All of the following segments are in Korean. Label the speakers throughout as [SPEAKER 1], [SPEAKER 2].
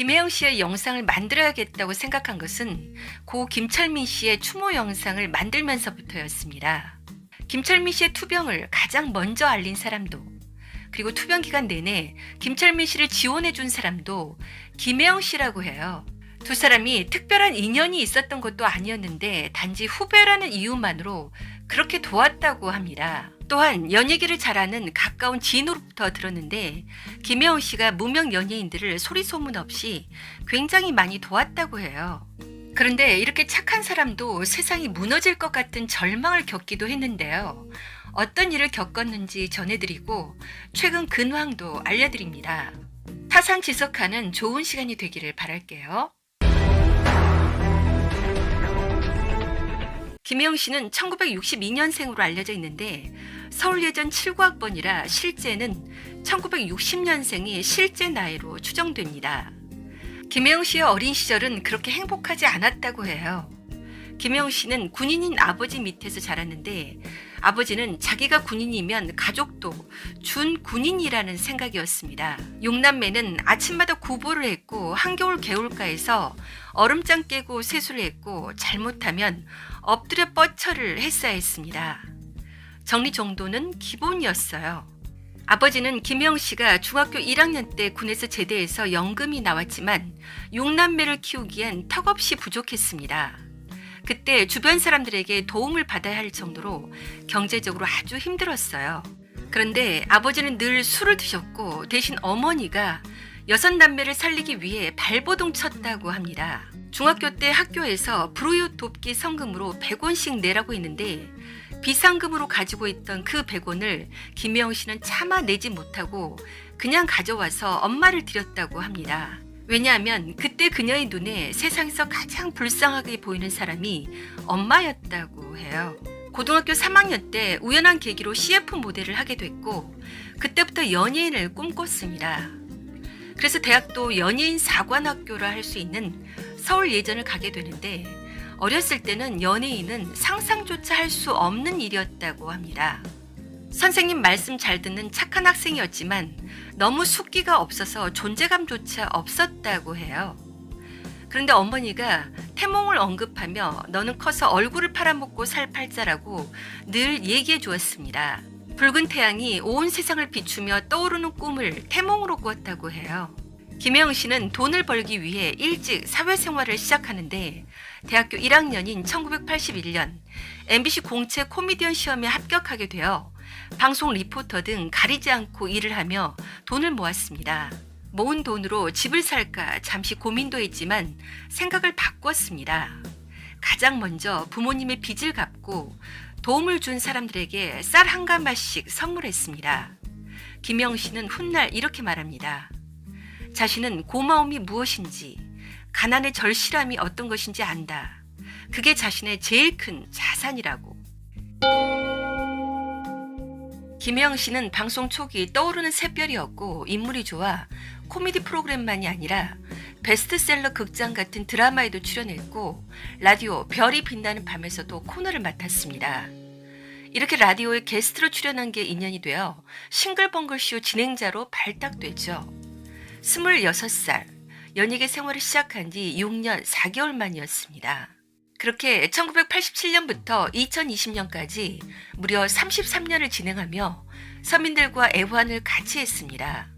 [SPEAKER 1] 김혜영 씨의 영상을 만들어야겠다고 생각한 것은 고 김철민 씨의 추모 영상을 만들면서부터였습니다. 김철민 씨의 투병을 가장 먼저 알린 사람도 그리고 투병 기간 내내 김철민 씨를 지원해 준 사람도 김혜영 씨라고 해요. 두 사람이 특별한 인연이 있었던 것도 아니었는데 단지 후배라는 이유만으로 그렇게 도왔다고 합니다. 또한 연예계를 잘 아는 가까운 지인으로부터 들었는데 김혜영 씨가 무명 연예인들을 소리 소문 없이 굉장히 많이 도왔다고 해요. 그런데 이렇게 착한 사람도 세상이 무너질 것 같은 절망을 겪기도 했는데요. 어떤 일을 겪었는지 전해드리고 최근 근황도 알려드립니다. 타산지석하는 좋은 시간이 되기를 바랄게요. 김혜영 씨는 1962년생으로 알려져 있는데 서울예전 7구학번이라 실제는 1960년생이 실제 나이로 추정됩니다. 김혜영 씨의 어린 시절은 그렇게 행복하지 않았다고 해요. 김혜영 씨는 군인인 아버지 밑에서 자랐는데 아버지는 자기가 군인이면 가족도 준 군인이라는 생각이었습니다. 용남매는 아침마다 구보를 했고 한겨울 개울가에서 얼음장 깨고 세수를 했고 잘못하면 엎드려 뻗쳐를 했어야 했습니다. 정리 정도는 기본이었어요. 아버지는 김영 씨가 중학교 1학년 때 군에서 제대해서 연금이 나왔지만 용남매를 키우기엔 턱없이 부족했습니다. 그때 주변 사람들에게 도움을 받아야 할 정도로 경제적으로 아주 힘들었어요. 그런데 아버지는 늘 술을 드셨고 대신 어머니가 여섯 남매를 살리기 위해 발버둥 쳤다고 합니다. 중학교 때 학교에서 불우이웃 돕기 성금으로 100원씩 내라고 했는데 비상금으로 가지고 있던 그 100원을 김혜영 씨는 차마 내지 못하고 그냥 가져와서 엄마를 드렸다고 합니다. 왜냐하면 그때 그녀의 눈에 세상에서 가장 불쌍하게 보이는 사람이 엄마였다고 해요. 고등학교 3학년 때 우연한 계기로 CF 모델을 하게 됐고 그때부터 연예인을 꿈꿨습니다. 그래서 대학도 연예인 사관학교라 할 수 있는 서울 예전을 가게 되는데 어렸을 때는 연예인은 상상조차 할 수 없는 일이었다고 합니다. 선생님 말씀 잘 듣는 착한 학생이었지만 너무 숙기가 없어서 존재감조차 없었다고 해요. 그런데 어머니가 태몽을 언급하며 너는 커서 얼굴을 팔아먹고 살 팔자라고 늘 얘기해 주었습니다. 붉은 태양이 온 세상을 비추며 떠오르는 꿈을 태몽으로 꾸었다고 해요. 김혜영 씨는 돈을 벌기 위해 일찍 사회생활을 시작하는데 대학교 1학년인 1981년 MBC 공채 코미디언 시험에 합격하게 되어 방송 리포터 등 가리지 않고 일을 하며 돈을 모았습니다. 모은 돈으로 집을 살까 잠시 고민도 했지만 생각을 바꿨습니다. 가장 먼저 부모님의 빚을 갚고 도움을 준 사람들에게 쌀 한 가마씩 선물했습니다. 김영 씨는 훗날 이렇게 말합니다. 자신은 고마움이 무엇인지, 가난의 절실함이 어떤 것인지 안다. 그게 자신의 제일 큰 자산이라고. 김혜영 씨는 방송 초기 떠오르는 새별이었고 인물이 좋아 코미디 프로그램만이 아니라 베스트셀러 극장 같은 드라마에도 출연했고 라디오 별이 빛나는 밤에서도 코너를 맡았습니다. 이렇게 라디오에 게스트로 출연한 게 인연이 되어 싱글벙글쇼 진행자로 발탁되죠. 26살, 연예계 생활을 시작한 지 6년 4개월 만이었습니다. 그렇게 1987년부터 2020년까지 무려 33년을 진행하며 서민들과 애환을 같이 했습니다.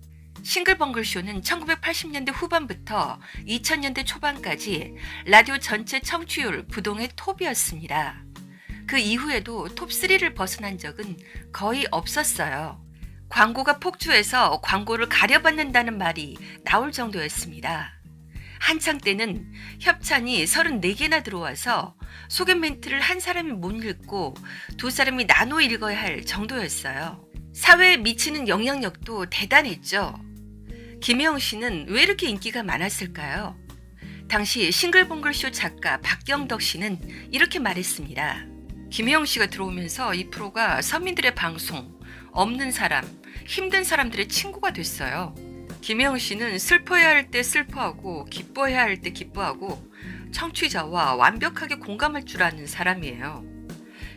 [SPEAKER 1] 싱글벙글쇼는 1980년대 후반부터 2000년대 초반까지 라디오 전체 청취율 부동의 톱이었습니다. 그 이후에도 톱3를 벗어난 적은 거의 없었어요. 광고가 폭주해서 광고를 가려받는다는 말이 나올 정도였습니다. 한창 때는 협찬이 34개나 들어와서 소개 멘트를 한 사람이 못 읽고 두 사람이 나눠 읽어야 할 정도였어요. 사회에 미치는 영향력도 대단했죠. 김혜영 씨는 왜 이렇게 인기가 많았을까요? 당시 싱글벙글쇼 작가 박경덕 씨는 이렇게 말했습니다. 김혜영 씨가 들어오면서 이 프로가 서민들의 방송, 없는 사람, 힘든 사람들의 친구가 됐어요. 김혜영 씨는 슬퍼해야 할 때 슬퍼하고 기뻐해야 할 때 기뻐하고 청취자와 완벽하게 공감할 줄 아는 사람이에요.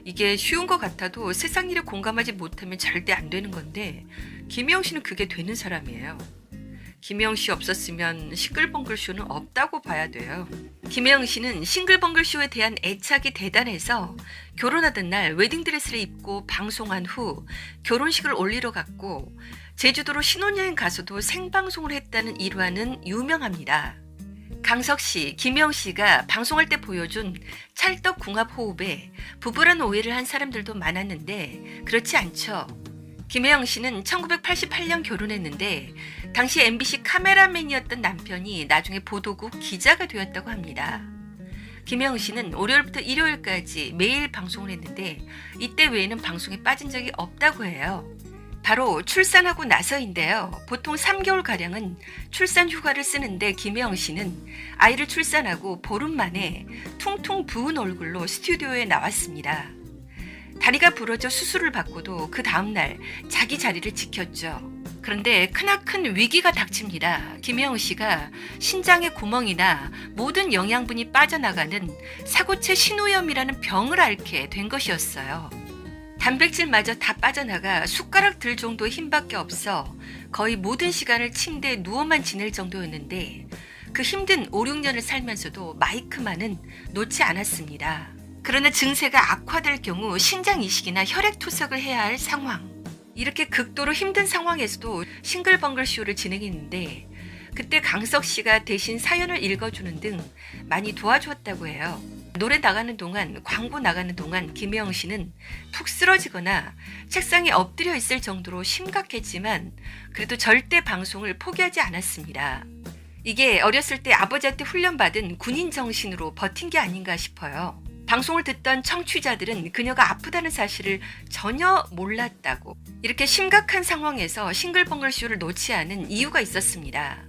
[SPEAKER 1] 이게 쉬운 것 같아도 세상 일에 공감하지 못하면 절대 안 되는 건데 김혜영 씨는 그게 되는 사람이에요. 김혜영 씨 없었으면 싱글벙글 쇼는 없다고 봐야 돼요. 김혜영 씨는 싱글벙글 쇼에 대한 애착이 대단해서 결혼하던 날 웨딩드레스를 입고 방송한 후 결혼식을 올리러 갔고 제주도로 신혼여행 가서도 생방송을 했다는 일화는 유명합니다. 강석 씨, 김영 씨가 방송할 때 보여준 찰떡 궁합 호흡에 부부란 오해를 한 사람들도 많았는데 그렇지 않죠. 김혜영 씨는 1988년 결혼했는데 당시 MBC 카메라맨이었던 남편이 나중에 보도국 기자가 되었다고 합니다. 김혜영 씨는 월요일부터 일요일까지 매일 방송을 했는데 이때 외에는 방송에 빠진 적이 없다고 해요. 바로 출산하고 나서인데요. 보통 3개월가량은 출산 휴가를 쓰는데 김혜영 씨는 아이를 출산하고 보름 만에 퉁퉁 부은 얼굴로 스튜디오에 나왔습니다. 다리가 부러져 수술을 받고도 그 다음날 자기 자리를 지켰죠. 그런데 크나큰 위기가 닥칩니다. 김혜영 씨가 신장의 구멍이나 모든 영양분이 빠져나가는 사고체 신우염이라는 병을 앓게 된 것이었어요. 단백질마저 다 빠져나가 숟가락 들 정도의 힘밖에 없어 거의 모든 시간을 침대에 누워만 지낼 정도였는데 그 힘든 5, 6년을 살면서도 마이크만은 놓지 않았습니다. 그러나 증세가 악화될 경우 신장 이식이나 혈액 투석을 해야 할 상황. 이렇게 극도로 힘든 상황에서도 싱글벙글 쇼를 진행했는데 그때 강석 씨가 대신 사연을 읽어주는 등 많이 도와주었다고 해요. 노래 나가는 동안, 광고 나가는 동안 김혜영 씨는 푹 쓰러지거나 책상에 엎드려 있을 정도로 심각했지만 그래도 절대 방송을 포기하지 않았습니다. 이게 어렸을 때 아버지한테 훈련받은 군인 정신으로 버틴 게 아닌가 싶어요. 방송을 듣던 청취자들은 그녀가 아프다는 사실을 전혀 몰랐다고. 이렇게 심각한 상황에서 싱글벙글 쇼를 놓지 않은 이유가 있었습니다.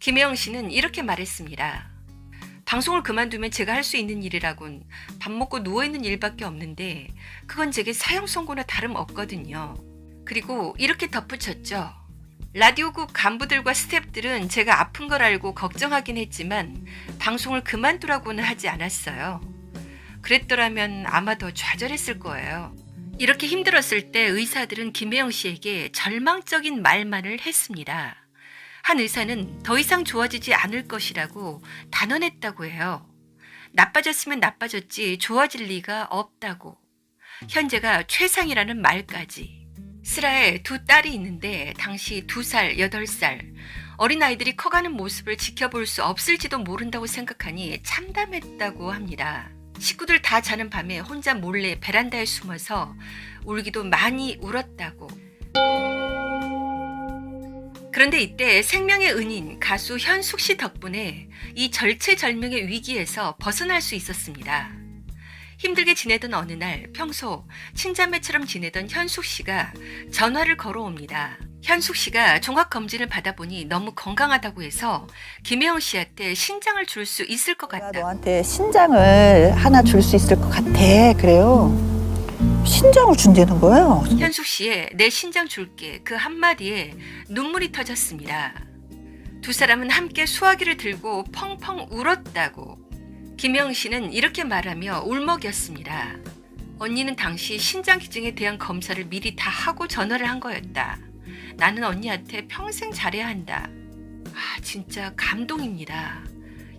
[SPEAKER 1] 김혜영 씨는 이렇게 말했습니다. 방송을 그만두면 제가 할 수 있는 일이라곤 밥 먹고 누워있는 일밖에 없는데 그건 제게 사형 선고나 다름없거든요. 그리고 이렇게 덧붙였죠. 라디오국 간부들과 스탭들은 제가 아픈 걸 알고 걱정하긴 했지만 방송을 그만두라고는 하지 않았어요. 그랬더라면 아마 더 좌절했을 거예요. 이렇게 힘들었을 때 의사들은 김혜영 씨에게 절망적인 말만을 했습니다. 한 의사는 더 이상 좋아지지 않을 것이라고 단언했다고 해요. 나빠졌으면 나빠졌지 좋아질 리가 없다고. 현재가 최상이라는 말까지. 슬아에 두 딸이 있는데 당시 두 살, 여덟 살 어린아이들이 커가는 모습을 지켜볼 수 없을지도 모른다고 생각하니 참담했다고 합니다. 식구들 다 자는 밤에 혼자 몰래 베란다에 숨어서 울기도 많이 울었다고. 그런데 이때 생명의 은인 가수 현숙 씨 덕분에 이 절체절명의 위기에서 벗어날 수 있었습니다. 힘들게 지내던 어느 날 평소 친자매처럼 지내던 현숙 씨가 전화를 걸어옵니다. 현숙 씨가 종합 검진을 받아보니 너무 건강하다고 해서 김혜영 씨한테 신장을 줄 수 있을 것 같다.
[SPEAKER 2] 너한테 신장을 하나 줄 수 있을 것 같아. 그래요. 신장을 준다는 거예요.
[SPEAKER 1] 현숙 씨의 내 신장 줄게 그 한마디에 눈물이 터졌습니다. 두 사람은 함께 수화기를 들고 펑펑 울었다고. 김영 씨는 이렇게 말하며 울먹였습니다. 언니는 당시 신장 기증에 대한 검사를 미리 다 하고 전화를 한 거였다. 나는 언니한테 평생 잘해야 한다. 아, 진짜 감동입니다.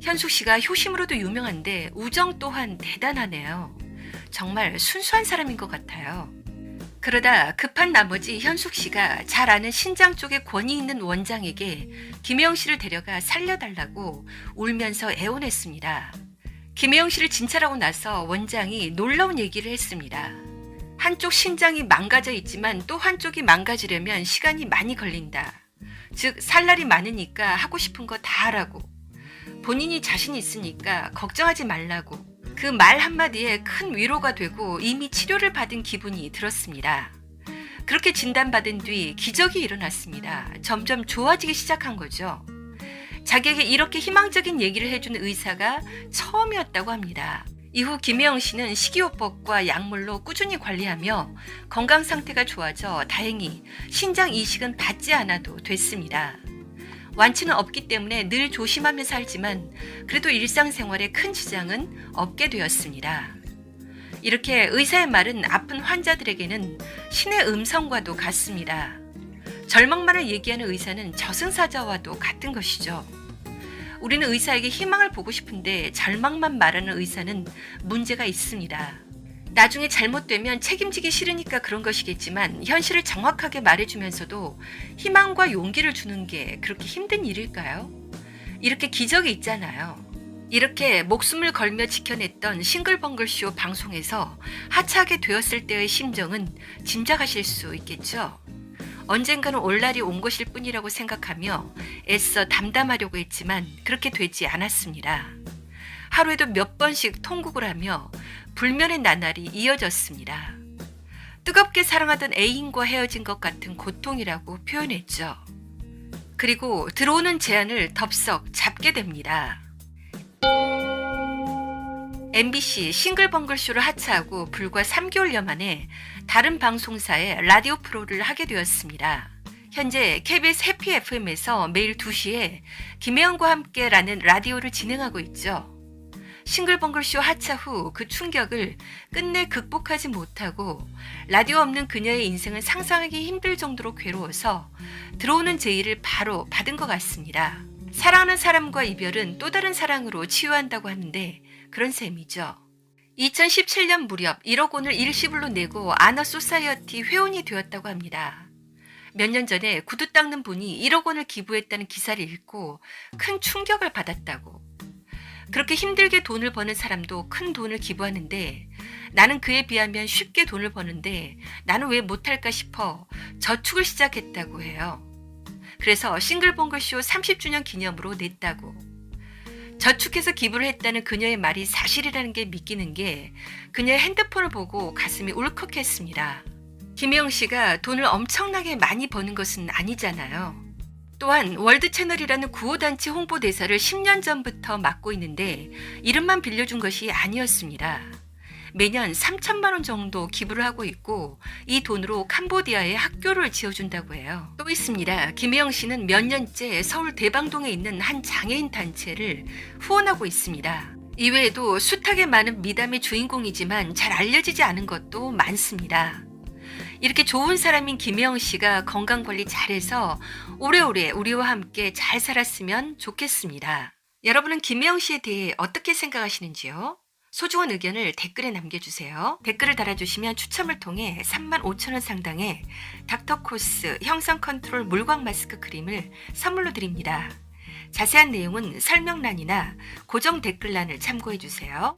[SPEAKER 1] 현숙 씨가 효심으로도 유명한데 우정 또한 대단하네요. 정말 순수한 사람인 것 같아요. 그러다 급한 나머지 현숙 씨가 잘 아는 신장 쪽에 권위 있는 원장에게 김혜영 씨를 데려가 살려달라고 울면서 애원했습니다. 김혜영 씨를 진찰하고 나서 원장이 놀라운 얘기를 했습니다. 한쪽 신장이 망가져 있지만 또 한쪽이 망가지려면 시간이 많이 걸린다. 즉, 살 날이 많으니까 하고 싶은 거 다 하라고. 본인이 자신 있으니까 걱정하지 말라고. 그 말 한마디에 큰 위로가 되고 이미 치료를 받은 기분이 들었습니다. 그렇게 진단받은 뒤 기적이 일어났습니다. 점점 좋아지기 시작한 거죠. 자기에게 이렇게 희망적인 얘기를 해준 의사가 처음이었다고 합니다. 이후 김혜영 씨는 식이요법과 약물로 꾸준히 관리하며 건강 상태가 좋아져 다행히 신장 이식은 받지 않아도 됐습니다. 완치는 없기 때문에 늘 조심하며 살지만 그래도 일상생활에 큰 지장은 없게 되었습니다. 이렇게 의사의 말은 아픈 환자들에게는 신의 음성과도 같습니다. 절망만을 얘기하는 의사는 저승사자와도 같은 것이죠. 우리는 의사에게 희망을 보고 싶은데 절망만 말하는 의사는 문제가 있습니다. 나중에 잘못되면 책임지기 싫으니까 그런 것이겠지만 현실을 정확하게 말해주면서도 희망과 용기를 주는 게 그렇게 힘든 일일까요? 이렇게 기적이 있잖아요. 이렇게 목숨을 걸며 지켜냈던 싱글벙글쇼 방송에서 하차하게 되었을 때의 심정은 짐작하실 수 있겠죠? 언젠가는 올 날이 온 것일 뿐이라고 생각하며 애써 담담하려고 했지만 그렇게 되지 않았습니다. 하루에도 몇 번씩 통곡을 하며 불면의 나날이 이어졌습니다. 뜨겁게 사랑하던 애인과 헤어진 것 같은 고통이라고 표현했죠. 그리고 들어오는 제안을 덥석 잡게 됩니다. MBC 싱글벙글쇼를 하차하고 불과 3개월여 만에 다른 방송사의 라디오 프로를 하게 되었습니다. 현재 KBS 해피 FM에서 매일 2시에 김혜영과 함께라는 라디오를 진행하고 있죠. 싱글벙글쇼 하차 후 그 충격을 끝내 극복하지 못하고 라디오 없는 그녀의 인생을 상상하기 힘들 정도로 괴로워서 들어오는 제의를 바로 받은 것 같습니다. 사랑하는 사람과 이별은 또 다른 사랑으로 치유한다고 하는데 그런 셈이죠. 2017년 무렵 1억 원을 일시불로 내고 아너 소사이어티 회원이 되었다고 합니다. 몇 년 전에 구두 닦는 분이 1억 원을 기부했다는 기사를 읽고 큰 충격을 받았다고. 그렇게 힘들게 돈을 버는 사람도 큰 돈을 기부하는데 나는 그에 비하면 쉽게 돈을 버는데 나는 왜 못할까 싶어 저축을 시작했다고 해요. 그래서 싱글벙글쇼 30주년 기념으로 냈다고. 저축해서 기부를 했다는 그녀의 말이 사실이라는 게 믿기는 게 그녀의 핸드폰을 보고 가슴이 울컥했습니다. 김혜영 씨가 돈을 엄청나게 많이 버는 것은 아니잖아요. 또한 월드 채널이라는 구호단체 홍보대사를 10년 전부터 맡고 있는데 이름만 빌려준 것이 아니었습니다. 매년 3천만 원 정도 기부를 하고 있고 이 돈으로 캄보디아에 학교를 지어준다고 해요. 또 있습니다. 김혜영 씨는 몇 년째 서울 대방동에 있는 한 장애인 단체를 후원하고 있습니다. 이외에도 숱하게 많은 미담의 주인공이지만 잘 알려지지 않은 것도 많습니다. 이렇게 좋은 사람인 김혜영 씨가 건강 관리 잘해서 오래오래 우리와 함께 잘 살았으면 좋겠습니다. 여러분은 김혜영 씨에 대해 어떻게 생각하시는지요? 소중한 의견을 댓글에 남겨주세요. 댓글을 달아주시면 추첨을 통해 35,000원 상당의 닥터코스 형성 컨트롤 물광 마스크 크림을 선물로 드립니다. 자세한 내용은 설명란이나 고정 댓글란을 참고해주세요.